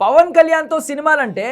పవన్ కళ్యాణ్తో సినిమాలంటే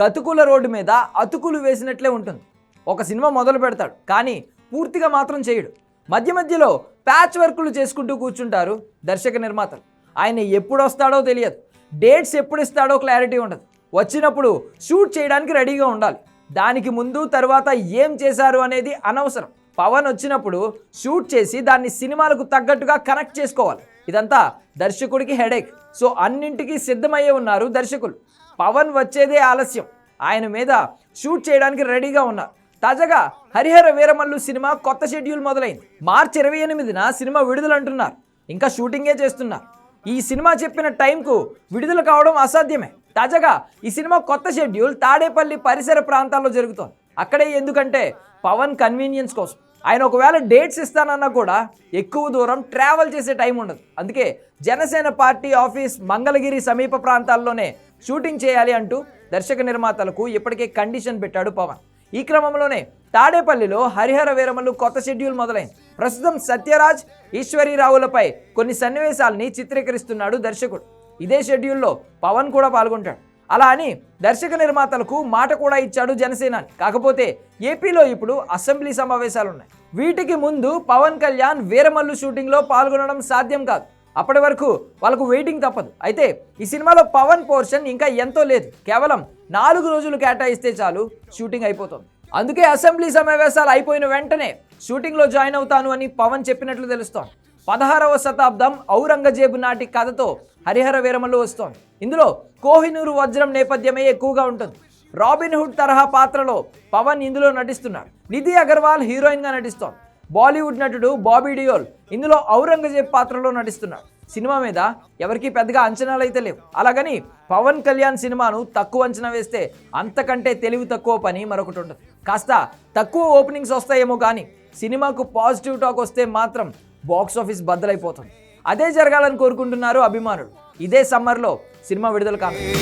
గతుకుల రోడ్డు మీద అతుకులు వేసినట్లే ఉంటుంది. ఒక సినిమా మొదలు పెడతాడు కానీ పూర్తిగా మాత్రం చేయడు. మధ్య మధ్యలో ప్యాచ్ వర్కులు చేసుకుంటూ కూర్చుంటారు దర్శక నిర్మాతలు. ఆయన ఎప్పుడు వస్తాడో తెలియదు. డేట్స్ ఎప్పుడు ఇస్తాడో క్లారిటీ ఉండదు. వచ్చినప్పుడు షూట్ చేయడానికి రెడీగా ఉండాలి. దానికి ముందు తర్వాత ఏం చేశారు అనేది అనవసరం. పవన్ వచ్చినప్పుడు షూట్ చేసి దాన్ని సినిమాలకు తగ్గట్టుగా కనెక్ట్ చేసుకోవాలి. ఇదంతా దర్శకుడికి హెడేక్. సో అన్నింటికీ సిద్ధమయ్యే ఉన్నారు దర్శకులు. పవన్ వచ్చేదే ఆలస్యం. ఆయన మీద షూట్ చేయడానికి రెడీగా ఉన్నారు. తాజాగా హరిహర వీరమల్లు సినిమా కొత్త షెడ్యూల్ మొదలైంది. మార్చి ఇరవై ఎనిమిదిన సినిమా విడుదల అంటున్నారు ఇంకా షూటింగే చేస్తున్నారు. ఈ సినిమా చెప్పిన టైంకు విడుదల కావడం అసాధ్యమే. తాజాగా ఈ సినిమా కొత్త షెడ్యూల్ తాడేపల్లి పరిసర ప్రాంతాల్లో జరుగుతోంది. అక్కడే ఎందుకంటే పవన్ కన్వీనియన్స్ కోసం. ఆయన ఒకవేళ డేట్స్ ఇస్తానన్నా కూడా ఎక్కువ దూరం ట్రావెల్ చేసే టైం ఉండదు. అందుకే జనసేన పార్టీ ఆఫీస్ మంగళగిరి సమీప ప్రాంతాల్లోనే షూటింగ్ చేయాలి అంటూ దర్శక నిర్మాతలకు ఇప్పటికే కండిషన్ పెట్టాడు పవన్. ఈ క్రమంలోనే తాడేపల్లిలో హరిహర వీరమలు కొత్త షెడ్యూల్ మొదలైంది. ప్రస్తుతం సత్యరాజ్ ఈశ్వరీరావులపై కొన్ని సన్నివేశాల్ని చిత్రీకరిస్తున్నాడు దర్శకుడు. ఇదే షెడ్యూల్లో పవన్ కూడా పాల్గొంటాడు. అలా అని దర్శక నిర్మాతలకు మాట కూడా ఇచ్చాడు జనసేన. కాకపోతే ఏపీలో ఇప్పుడు అసెంబ్లీ సమావేశాలు ఉన్నాయి వీటికి ముందు పవన్ కళ్యాణ్ వీరమల్లు షూటింగ్లో పాల్గొనడం సాధ్యం కాదు. అప్పటి వరకు వాళ్ళకు వెయిటింగ్ తప్పదు. అయితే ఈ సినిమాలో పవన్ పోర్షన్ ఇంకా ఎంతో లేదు. కేవలం నాలుగు రోజులు కేటాయిస్తే చాలు షూటింగ్ అయిపోతుంది. అందుకే అసెంబ్లీ సమావేశాలు అయిపోయిన వెంటనే షూటింగ్లో జాయిన్ అవుతాను అని పవన్ చెప్పినట్లు తెలుస్తోంది. పదహారవ శతాబ్దం ఔరంగజేబు నాటి కథతో హరిహర వీరమలు వస్తోంది. ఇందులో కోహినూరు వజ్రం నేపథ్యమే ఎక్కువగా ఉంటుంది. రాబిన్ హుడ్ తరహా పాత్రలో పవన్ ఇందులో నటిస్తున్నాడు నిధి అగర్వాల్ హీరోయిన్గా నటిస్తోంది. బాలీవుడ్ నటుడు బాబీ డియోల్ ఇందులో ఔరంగజేబ్ పాత్రలో నటిస్తున్నాడు సినిమా మీద ఎవరికి పెద్దగా అంచనాలు అయితే లేవు. అలాగని పవన్ కళ్యాణ్ సినిమాను తక్కువ అంచనా వేస్తే అంతకంటే తెలివి తక్కువ పని మరొకటి ఉండదు. కాస్త తక్కువ ఓపెనింగ్స్ వస్తాయేమో కానీ సినిమాకు పాజిటివ్ టాక్ వస్తే మాత్రం బాక్స్ ఆఫీస్ బద్దలైపోతుంది అదే జరగాలని కోరుకుంటున్నారు అభిమానులు. ఇదే సమ్మర్లో సినిమా విడుదల కానుంది